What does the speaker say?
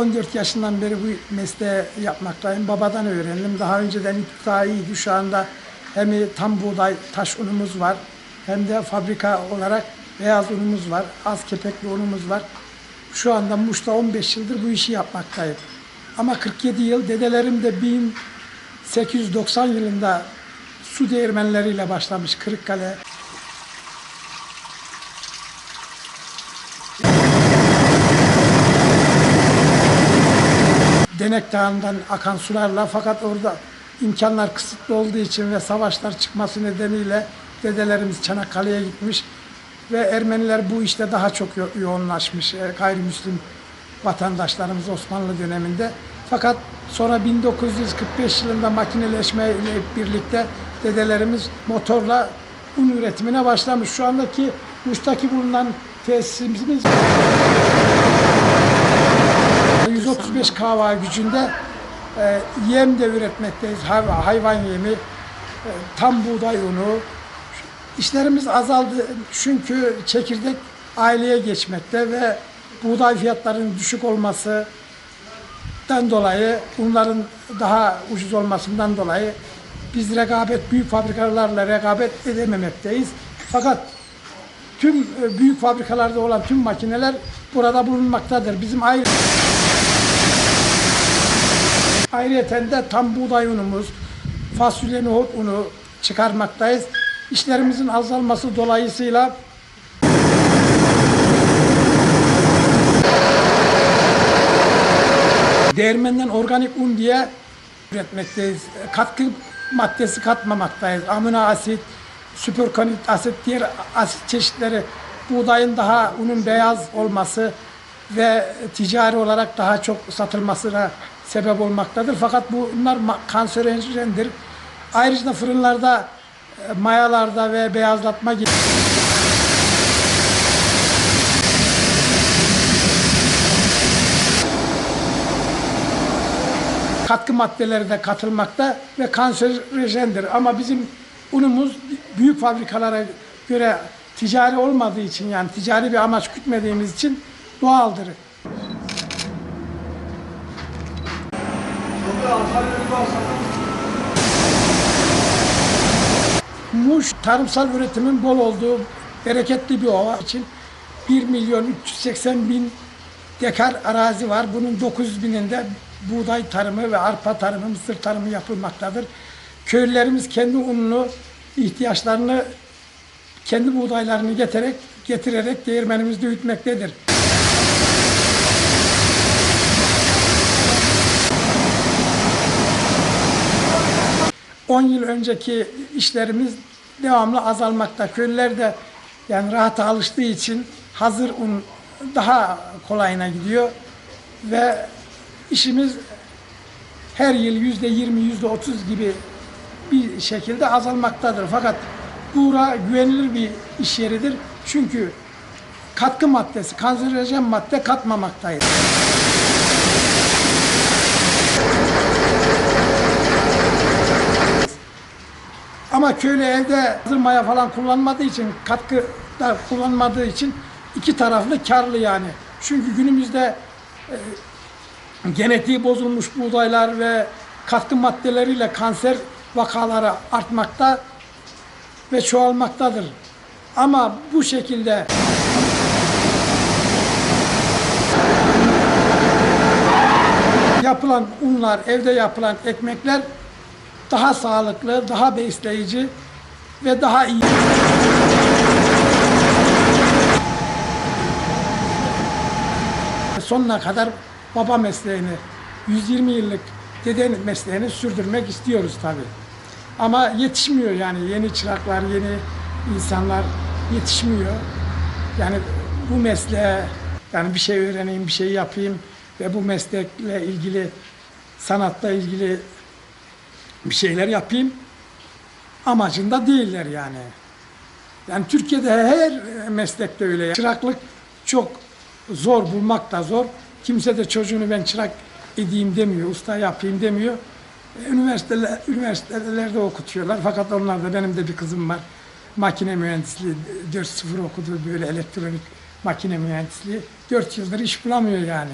14 yaşından beri bu mesleği yapmaktayım. Babadan öğrendim. Daha önceden daha iyiydi. Şu anda hem tam buğday taş unumuz var hem de fabrika olarak beyaz unumuz var. Az kepekli unumuz var. Şu anda Muş'ta 15 yıldır bu işi yapmaktayım. Ama 47 yıl dedelerim de 1890 yılında su değirmenleriyle başlamış Kırıkkale. Denek Dağı'ndan akan sularla fakat orada imkanlar kısıtlı olduğu için ve savaşlar çıkması nedeniyle dedelerimiz Çanakkale'ye gitmiş ve Ermeniler bu işte daha çok yo- yoğunlaşmış e, gayrimüslim vatandaşlarımız Osmanlı döneminde. Fakat sonra 1945 yılında makineleşme ile birlikte dedelerimiz motorla un üretimine başlamış. Şu andaki Muş'taki bulunan tesisimiz 135 kava gücünde e, yem de üretmekteyiz. Hay- Hayvan yemi, e, tam buğday unu. İşlerimiz azaldı çünkü çekirdek aileye geçmekte ve buğday fiyatlarının düşük olmasından dolayı, unların daha ucuz olmasından dolayı biz rekabet, büyük fabrikalarla rekabet edememekteyiz. Fakat tüm e, büyük fabrikalarda olan tüm makineler burada bulunmaktadır. Bizim ayrı Ayrıyeten de tam buğday unumuz, fasulye nohut unu çıkarmaktayız. İşlerimizin azalması dolayısıyla değirmenden organik un diye üretmekteyiz. Katkı maddesi katmamaktayız. Amino asit, süperkonit asit, diğer asit çeşitleri buğdayın daha unun beyaz olması ve ticari olarak daha çok satılmasına sebep olmaktadır. Fakat bunlar kanserojendir. Ayrıca fırınlarda, e, mayalarda ve beyazlatma gibi katkı maddeleri de katılmakta ve kanserojendir. Ama bizim unumuz büyük fabrikalara göre ticari olmadığı için yani ticari bir amaç gütmediğimiz için doğaldır. Muş tarımsal üretimin bol olduğu bereketli bir ova için 1 milyon 380 bin dekar arazi var. Bunun 900 bininde buğday tarımı ve arpa tarımı, mısır tarımı yapılmaktadır. Köylülerimiz kendi ununu, ihtiyaçlarını, kendi buğdaylarını getirerek, getirerek değirmenimizde ütmektedir. ...10 yıl önceki işlerimiz devamlı azalmakta. Köylüler de yani rahata alıştığı için hazır un daha kolayına gidiyor ve işimiz her yıl yüzde yirmi, yüzde otuz gibi bir şekilde azalmaktadır. Fakat Buğra güvenilir bir iş yeridir. Çünkü katkı maddesi, kanserojen madde katmamaktayız. Ama köylü evde hazır maya falan kullanmadığı için, katkı da kullanmadığı için iki taraflı karlı yani. Çünkü günümüzde e, genetiği bozulmuş buğdaylar ve katkı maddeleriyle kanser vakaları artmakta ve çoğalmaktadır. Ama bu şekilde yapılan unlar, evde yapılan ekmekler daha sağlıklı, daha besleyici ve daha iyi. Sonuna kadar baba mesleğini, 120 yıllık dede mesleğini sürdürmek istiyoruz tabii. Ama yetişmiyor yani yeni çıraklar, yeni insanlar yetişmiyor. Yani bu mesleğe yani bir şey öğreneyim, bir şey yapayım ve bu meslekle ilgili sanatla ilgili bir şeyler yapayım amacında değiller yani. Yani Türkiye'de her meslekte öyle. Çıraklık çok zor, bulmak da zor. Kimse de çocuğunu ben çırak edeyim demiyor, usta yapayım demiyor. Üniversiteler, üniversitelerde okutuyorlar. Fakat onlarda benim de bir kızım var. Makine mühendisliği 4.0 okudu böyle elektronik makine mühendisliği. 4 yıldır iş bulamıyor yani.